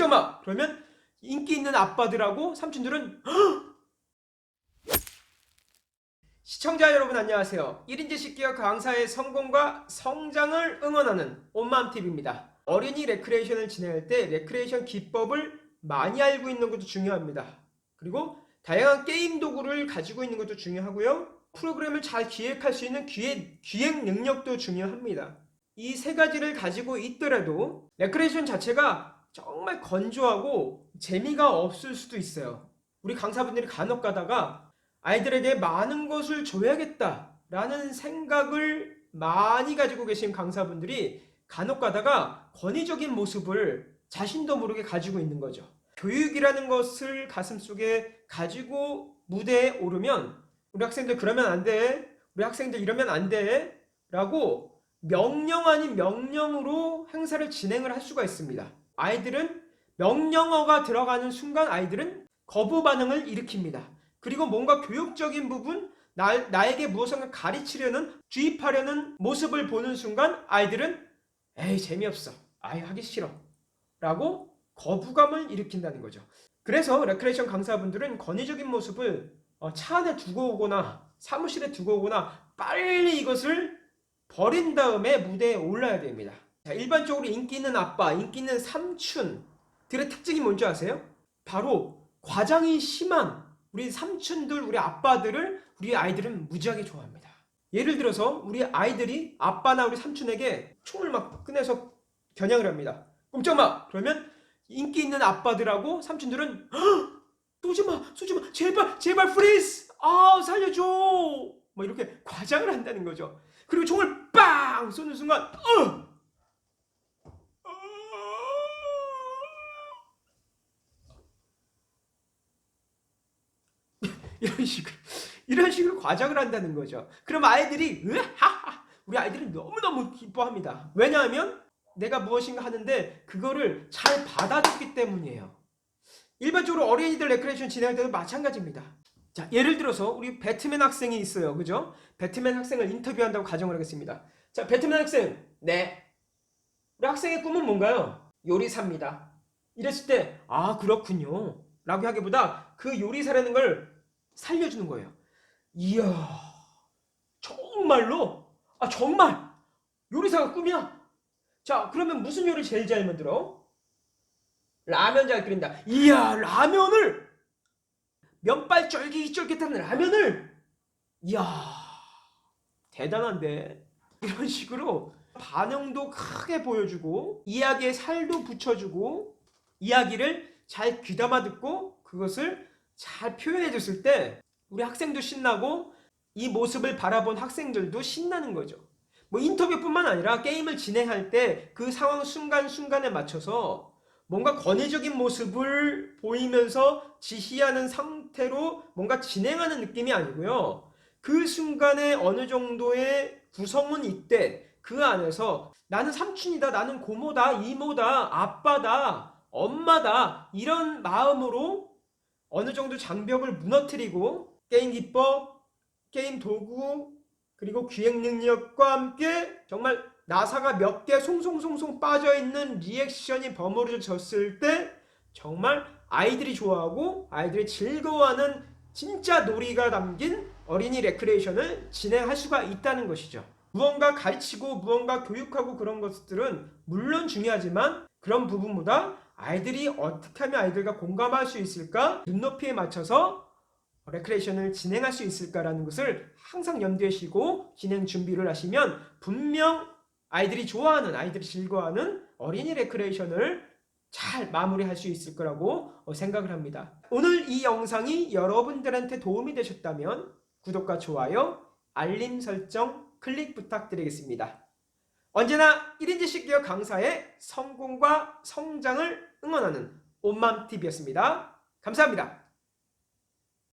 꼼짝마! 그러면 인기 있는 아빠들하고 삼촌들은 시청자 여러분 안녕하세요. 1인제 식기업 강사의 성공과 성장을 응원하는 온맘TV입니다. 어린이 레크레이션을 진행할 때 레크레이션 기법을 많이 알고 있는 것도 중요합니다. 그리고 다양한 게임 도구를 가지고 있는 것도 중요하고요. 프로그램을 잘 기획할 수 있는 기획, 기획 능력도 중요합니다. 이 세 가지를 가지고 있더라도 레크레이션 자체가 정말 건조하고 재미가 없을 수도 있어요. 우리 강사분들이 간혹 가다가 아이들에게 많은 것을 줘야겠다라는 생각을 많이 가지고 계신 강사분들이 간혹 가다가 권위적인 모습을 자신도 모르게 가지고 있는 거죠. 교육이라는 것을 가슴속에 가지고 무대에 오르면 우리 학생들 그러면 안 돼. 우리 학생들 이러면 안 돼. 라고 명령 아닌 명령으로 행사를 진행을 할 수가 있습니다. 아이들은 명령어가 들어가는 순간 아이들은 거부 반응을 일으킵니다. 그리고 뭔가 교육적인 부분, 나, 나에게 무엇인가 가르치려는, 주입하려는 모습을 보는 순간 아이들은 에이, 재미없어. 아이, 하기 싫어. 라고 거부감을 일으킨다는 거죠. 그래서 레크레이션 강사분들은 권위적인 모습을 어, 차 안에 두고 오거나 사무실에 두고 오거나 빨리 이것을 버린 다음에 무대에 올라야 됩니다. 자, 일반적으로 인기 있는 아빠, 인기 있는 삼촌들의 특징이 뭔지 아세요? 바로 과장이 심한 우리 삼촌들, 우리 아빠들을 우리 아이들은 무지하게 좋아합니다. 예를 들어서 우리 아이들이 아빠나 우리 삼촌에게 총을 막 꺼내서 겨냥을 합니다. 꼼짝마! 그러면 인기 있는 아빠들하고 삼촌들은 "헉! 쏘지마! 쏘지마! 제발! 제발 프리스! 아 살려줘! 뭐 이렇게 과장을 한다는 거죠. 그리고 총을 빵! 쏘는 순간 어! 이런 식으로 이런 식으로 과장을 한다는 거죠. 그럼 아이들이 으하하 우리 아이들은 너무너무 기뻐합니다. 왜냐하면 내가 무엇인가 하는데 그거를 잘 받아줬기 때문이에요. 일반적으로 어린이들 레크레이션 진행할 때도 마찬가지입니다. 자, 예를 들어서 우리 배트맨 학생이 있어요. 그죠? 배트맨 학생을 인터뷰한다고 가정을 하겠습니다. 자, 배트맨 학생. 네. 우리 학생의 꿈은 뭔가요? 요리사입니다. 이랬을 때, 아, 그렇군요. 라고 하기보다 그 요리사라는 걸 살려주는 거예요. 이야, 정말로? 아, 정말! 요리사가 꿈이야? 자, 그러면 무슨 요리 제일 잘 만들어? 라면 잘 끓인다. 이야, 라면을! 면발 쫄깃쫄깃한 라면을! 이야, 대단한데? 이런 식으로 반응도 크게 보여주고, 이야기에 살도 붙여주고, 이야기를 잘 귀담아 듣고, 그것을 잘 표현해 줬을 때, 우리 학생도 신나고, 이 모습을 바라본 학생들도 신나는 거죠. 뭐 인터뷰뿐만 아니라 게임을 진행할 때 그 상황 순간순간에 맞춰서 뭔가 권위적인 모습을 보이면서 지시하는 상태로 뭔가 진행하는 느낌이 아니고요. 그 순간에 어느 정도의 구성은 있대. 그 안에서 나는 삼촌이다, 나는 고모다, 이모다, 아빠다, 엄마다 이런 마음으로 어느 정도 장벽을 무너뜨리고 게임 기법, 게임 도구, 그리고 기획 능력과 함께 정말 나사가 몇 개 송송송송 빠져있는 리액션이 버무려졌을 때 정말 아이들이 좋아하고 아이들이 즐거워하는 진짜 놀이가 담긴 어린이 레크레이션을 진행할 수가 있다는 것이죠. 무언가 가르치고 무언가 교육하고 그런 것들은 물론 중요하지만 그런 부분보다 아이들이 어떻게 하면 아이들과 공감할 수 있을까 눈높이에 맞춰서 레크레이션을 진행할 수 있을까라는 것을 항상 염두에 시고 진행 준비를 하시면 분명 아이들이 좋아하는 아이들이 즐거워하는 어린이 레크레이션을 잘 마무리할 수 있을 거라고 생각을 합니다. 오늘 이 영상이 여러분들한테 도움이 되셨다면 구독과 좋아요, 알림 설정 클릭 부탁드리겠습니다. 언제나 1인제 식기업 강사의 성공과 성장을 응원하는 온맘TV였습니다. 감사합니다.